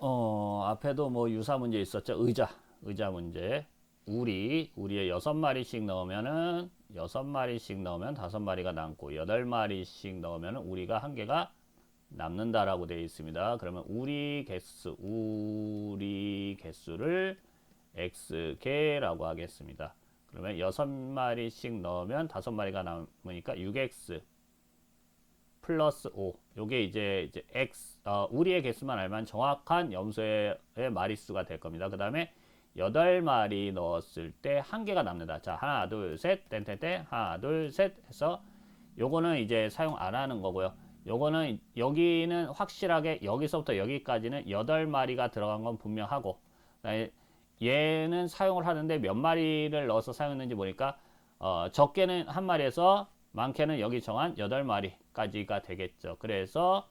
앞에도 뭐 유사 문제 있었죠. 의자, 의자 문제. 우리, 우리의 여섯 마리씩 넣으면은 여섯 마리씩 넣으면 다섯 마리가 남고 여덟 마리씩 넣으면은 우리가 한 개가 남는다라고 되어 있습니다. 그러면 우리 개수, 우리 개수를 x 개라고 하겠습니다. 그러면 여섯 마리씩 넣으면 다섯 마리가 남으니까 6x 플러스 5. 요게 이제 이제 x 어, 우리의 개수만 알면 정확한 염소의 마리수가 될 겁니다. 그 다음에 8마리 넣었을 때 한 개가 남는다. 자, 하나, 둘, 셋, 땡땡땡, 하나, 둘, 셋 해서 요거는 이제 사용 안 하는 거고요. 요거는 여기는 확실하게 여기서부터 여기까지는 8마리가 들어간 건 분명하고 얘는 사용을 하는데 몇 마리를 넣어서 사용했는지 보니까 어, 적게는 한 마리에서 많게는 여기 정한 8마리까지가 되겠죠. 그래서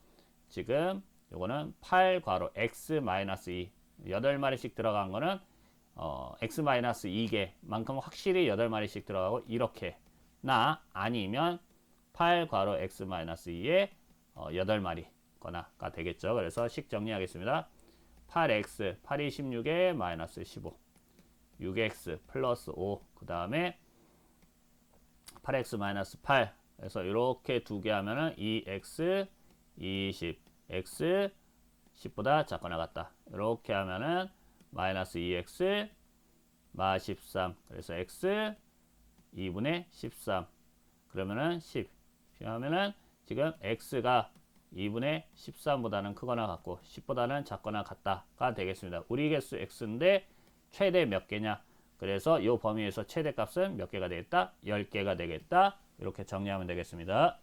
지금 요거는 8 괄호 x 2 8마리씩 들어간 거는 어, x 2개만큼 확실히 8마리씩 들어가고 이렇게 나 아니면 8 괄호 x 2에 어, 8마리 거나가 되겠죠. 그래서 식 정리하겠습니다. 8x 8이 16에 마이너스 15 6x 플러스 5그 다음에 8x 마이너스 8 그래서 이렇게 두 개 하면은 2x 20 x 10보다 작거나 같다 이렇게 하면은 마이너스 2x 마 13 그래서 x 2분의 13 그러면은 10 하면은 지금 x가 2분의 13보다는 크거나 같고 10보다는 작거나 같다가 되겠습니다. 우리 개수 x인데 최대 몇 개냐? 그래서 이 범위에서 최대 값은 몇 개가 되겠다? 10개가 되겠다. 이렇게 정리하면 되겠습니다.